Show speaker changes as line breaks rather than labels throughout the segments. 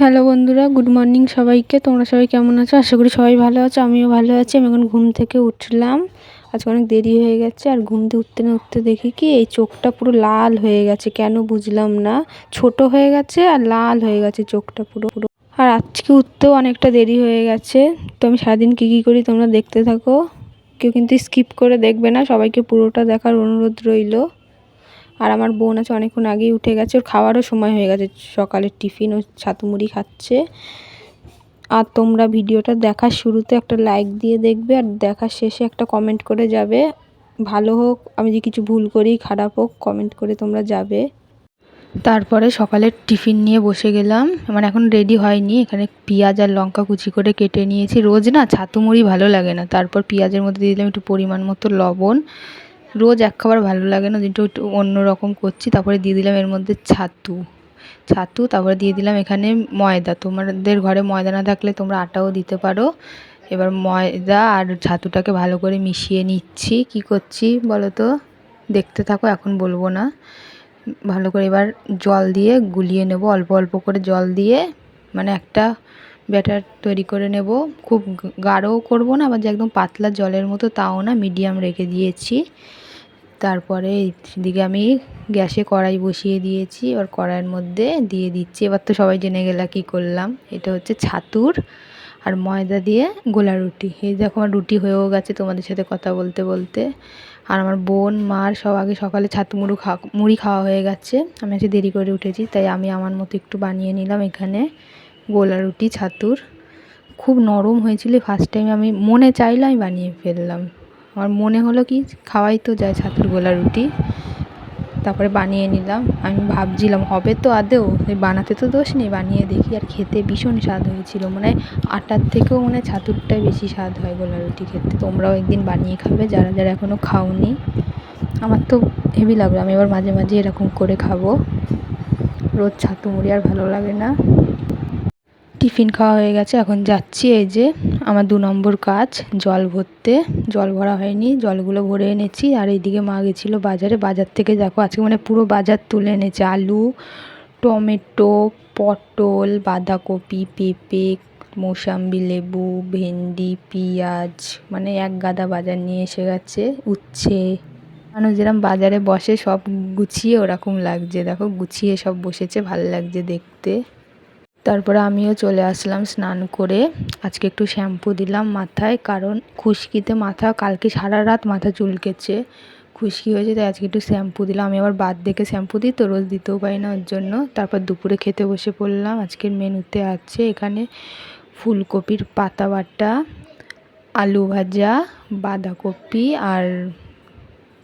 Hello বন্ধুরা, good morning সবাইকে। তোমরা সবাই কেমন আছো? আশা করি সবাই ভালো আছো, আমিও ভালো আছি। আমি এখন ঘুম থেকে উঠলাম। আজকে অনেক দেরি হয়ে গেছে, আর ঘুম থেকে উঠতে না উঠতে দেখি কি, এই চোখটা পুরো লাল হয়ে গেছে, কেন বুঝলাম না। ছোট হয়ে গেছে আর লাল হয়ে গেছে চোখটা পুরো পুরো। আর আজকে উঠতেও অনেকটা দেরি হয়ে গেছে। তো আমি সারাদিন কী কী করি তোমরা দেখতে থাকো। কেউ কিন্তু স্কিপ করে দেখবে না, সবাইকে পুরোটা দেখার অনুরোধ রইল। আর আমার বোন আছে, অনেকক্ষণ আগেই উঠে গেছে। ওর খাওয়ারও সময় হয়ে গেছে। সকালের টিফিন, ও ছাতু মুড়ি খাচ্ছে। আর তোমরা ভিডিওটা দেখার শুরুতে একটা লাইক দিয়ে দেখবে আর দেখার শেষে একটা কমেন্ট করে যাবে। ভালো হোক, আমি যে কিছু ভুল করি, খারাপ হোক কমেন্ট করে তোমরা যাবে। তারপরে সকালের টিফিন নিয়ে বসে গেলাম। মানে এখন রেডি হয়নি। এখানে পেঁয়াজ আর লঙ্কা কুচি করে কেটে নিয়েছি। রোজ না ছাতু মুড়ি ভালো লাগে না। তারপর পেঁয়াজের মধ্যে দিয়ে দিলাম একটু পরিমাণ মতো লবণ। রোজ এক খাবার ভালো লাগে না দিনটা একটু অন্য রকম করছি, তারপরে দিয়ে দিলাম এর মধ্যে ছাতু। ছাতু, তারপরে দিয়ে দিলাম এখানে ময়দা। তোমাদের ঘরে ময়দা না থাকলে তোমরা আটাও দিতে পারো। এবার ময়দা আর ছাতুটাকে ভালো করে মিশিয়ে নিচ্ছি। কি করছি বলো তো দেখতে থাকো, এখন বলব না। ভালো করে এবার জল দিয়ে গুলিয়ে নেব, অল্প অল্প করে জল দিয়ে। মানে একটা ব্যাটার তৈরি করে নেব। খুব গাঢ়ও করব না, আবার যে একদম পাতলা জলের মতো তাও না, মিডিয়াম রেখে দিয়েছি। তারপরে এদিকে আমি গ্যাসে কড়াই বসিয়ে দিয়েছি, এবার কড়াইয়ের মধ্যে দিয়ে দিচ্ছি। এবার তো সবাই জেনে গেলা কী করলাম। এটা হচ্ছে ছাতুর আর ময়দা দিয়ে গোলা রুটি। এই দেখো আমার রুটি হয়েও গেছে তোমাদের সাথে কথা বলতে বলতে। আর আমার বোন, মার সব আগে সকালে ছাতু মুড়ু খাওয়া মুড়ি খাওয়া হয়ে গেছে। আমি আজকে দেরি করে উঠেছি, তাই আমি আমার মতো একটু বানিয়ে নিলাম এখানে। গোলা রুটি ছাতুর। খুব নরম হয়েছিল। ফার্স্ট টাইম আমি, মনে চাইলে আমি বানিয়ে ফেললাম। আমার মনে হলো কি, খাওয়াই তো যায় ছাতুর গোলা রুটি তারপরে বানিয়ে নিলাম। আমি ভাবছিলাম, হবে তো আদেও বানাতে তো দোষ নেই, বানিয়ে দেখি। আর খেতে ভীষণ স্বাদ হয়েছিল। মানে আটার থেকেও মানে ছাতুরটাই বেশি স্বাদ হয় গোলা রুটি খেতে। তোমরাও একদিন বানিয়ে খাবে, যারা যারা এখনও খাওনি। আমার তো হেভি লাগল। আমি এবার মাঝে মাঝে এরকম করে খাব। রোজ ছাতু মুড়ি আর ভালো লাগে না। টিফিন খাওয়া হয়ে গেছে। এখন যাচ্ছি এই যে আমার দু নম্বর কাজ, জল ভরতে। জল ভরা হয়নি, জলগুলো ভরে এনেছি। আর এইদিকে মা গেছিল বাজারে। বাজার থেকে দেখো আজকে মানে পুরো বাজার তুলে এনেছে। আলু, টমেটো, পটল, বাঁধাকপি, পেঁপে, মৌসাম্বি, লেবু, ভেন্ডি, পেঁয়াজ মানে এক গাদা বাজার নিয়ে এসে গেছে। উচ্ছে। মানুষ যেরকম বাজারে বসে সব গুছিয়ে ওরকম লাগছে। দেখো গুছিয়ে সব বসেছে। ভালো লাগছে দেখতে। তারপরে আমিও চলে আসলাম স্নান করে। আজকে একটু শ্যাম্পু দিলাম মাথায়, কারণ খুশকিতে মাথা, কালকে সারা রাত মাথা চুলকেছে, খুশকি হয়েছে, তাই আজকে একটু শ্যাম্পু দিলাম। আমি আবার বাদ দেখে শ্যাম্পু দিই, তো রোজ দিতেও পারি না ওর জন্য। তারপর দুপুরে খেতে বসে পড়লাম, আজকের মেনুতে আছে এখানে ফুলকপির পাতা বাটা, আলু ভাজা, বাঁধাকপি আর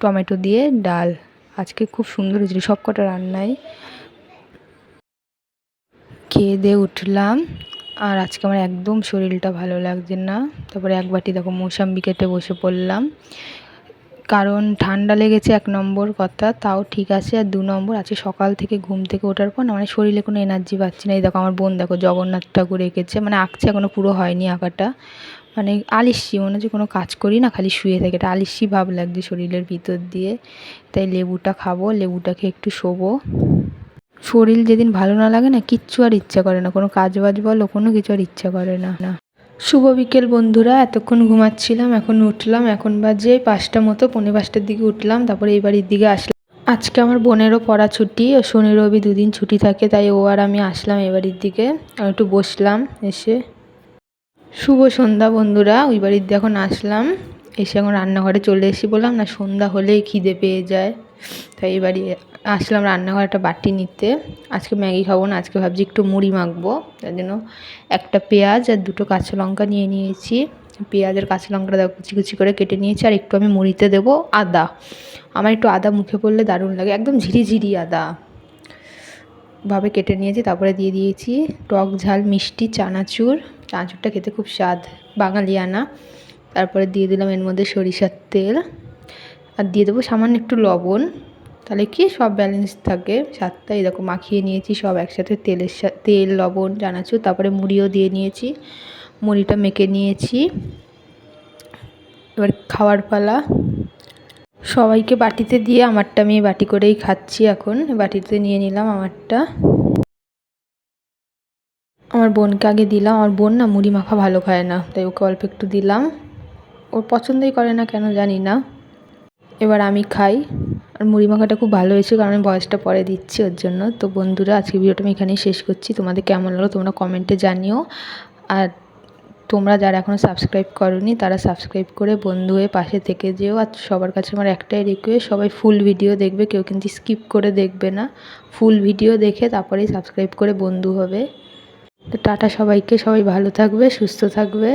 টমেটো দিয়ে ডাল। আজকে খুব সুন্দর হয়েছিল সব কটা রান্নায় খেয়ে দিয়ে উঠলাম। আর আজকে আমার একদম শরীরটা ভালো লাগছে না। তারপরে এক বাটি দেখো মৌসাম্বি কেটে বসে পড়লাম। কারণ ঠান্ডা লেগেছে এক নম্বর কথা, তাও ঠিক আছে। আর দু নম্বর আছে সকাল থেকে ঘুম থেকে ওঠার পর মানে শরীরে কোনো এনার্জি পাচ্ছি না। এই দেখো আমার বোন দেখো জগন্নাথ ঠাকুর এঁকেছে। মানে আঁকছে এখনও পুরো হয়নি আঁকাটা। মানে আলিস্যি মনে হচ্ছে কোনো কাজ করি না, খালি শুয়ে থাকে। এটা আলিস্যি ভাব লাগছে শরীরের ভিতর দিয়ে। তাই লেবুটা খাব লেবুটা খেয়ে একটু শোবো। শরীর যেদিন ভালো না লাগে না, কিচ্ছু আর ইচ্ছা করে না। কোনো কাজ বাজ বলো, কোনো কিছু আর ইচ্ছা করে না। না। শুভ বিকেল বন্ধুরা, এতক্ষণ ঘুমাচ্ছিলাম, এখন উঠলাম, এখন বাজে পাঁচটা মতো, পৌনে পাঁচটার দিকে উঠলাম, তারপরে এই বাড়ির দিকে আসলাম। আজকে আমার বোনেরও পড়া ছুটি, ও শনি, রবি দুদিন ছুটি থাকে, তাই ও আর আমি আসলাম এ বাড়ির দিকে। আমি একটু বসলাম, এসে। শুভ সন্ধ্যা বন্ধুরা, ওই বাড়ির দিয়ে এখন আসলাম। এসে এখন রান্নাঘরে চলে এসেছি বললাম, না সন্ধ্যা হলেই খিদে পেয়ে যায়। তাই এবারে আসলাম রান্নাঘরে একটা বাটি নিতে। আজকে ম্যাগি খাব না, আজকে ভাবছি একটু মুড়ি মাখবো। তার জন্য একটা পেঁয়াজ আর দুটো কাঁচা লঙ্কা নিয়ে নিয়েছি। পেঁয়াজের কাঁচা লঙ্কাটা দেখো কুচি কুচি করে কেটে নিয়েছি, আর একটু আমি মুড়িতে দেবো আদা। আমার একটু আদা মুখে পড়লে দারুণ লাগে, একদম ঝিরিঝিরি আদা। ভাবে কেটে নিয়েছি, তারপরে দিয়ে দিয়েছি টক ঝাল, মিষ্টি, চানাচুর। চানাচুরটা খেতে খুব স্বাদ, বাঙালিয়ানা। তারপরে দিয়ে দিলাম এর মধ্যে সরিষার তেল। আর দিয়ে দেবো সামান্য একটু লবণ। তাহলে কি সব ব্যালেন্স থাকে। স্বাদটা এরকম মাখিয়ে নিয়েছি, সব একসাথে তেলের তেল, লবণ, চানাচুর, তারপরে মুড়িও দিয়ে নিয়েছি। মুড়িটা মেখে নিয়েছি। এবার খাওয়ার পালা। সবাইকে বাটিতে দিয়ে আমারটা আমি বাটি করেই খাচ্ছি এখন। বাটিতে নিয়ে নিলাম আমারটা। আমার বোনকে আগে দিলাম। আমার বোন না মুড়ি মাখা ভালো খায় না, তাই ওকে অল্প একটু দিলাম। ওর পছন্দই করে না কেন জানি না। এবার আমি খাই। আর মুড়ি মাখাটা খুব ভালো হয়েছে কারণ আমি বয়সটা পরে দিচ্ছি ওর জন্য। তো বন্ধুরা আজকে ভিডিওটা আমি এখানেই শেষ করছি। তোমাদের কেমন লাগল তোমরা কমেন্টে জানিও। আর তোমরা যারা এখনও সাবস্ক্রাইব করনি, তারা সাবস্ক্রাইব করে বন্ধু হয়ে পাশে থেকে যেও। আর সবার কাছে আমার একটাই রিকোয়েস্ট সবাই ফুল ভিডিও দেখবে, কেউ কিন্তু স্কিপ করে দেখবে না। ফুল ভিডিও দেখে তারপরেই সাবস্ক্রাইব করে বন্ধু হবে। তো টাটা সবাইকে, সবাই ভালো থাকবে, সুস্থ থাকবে।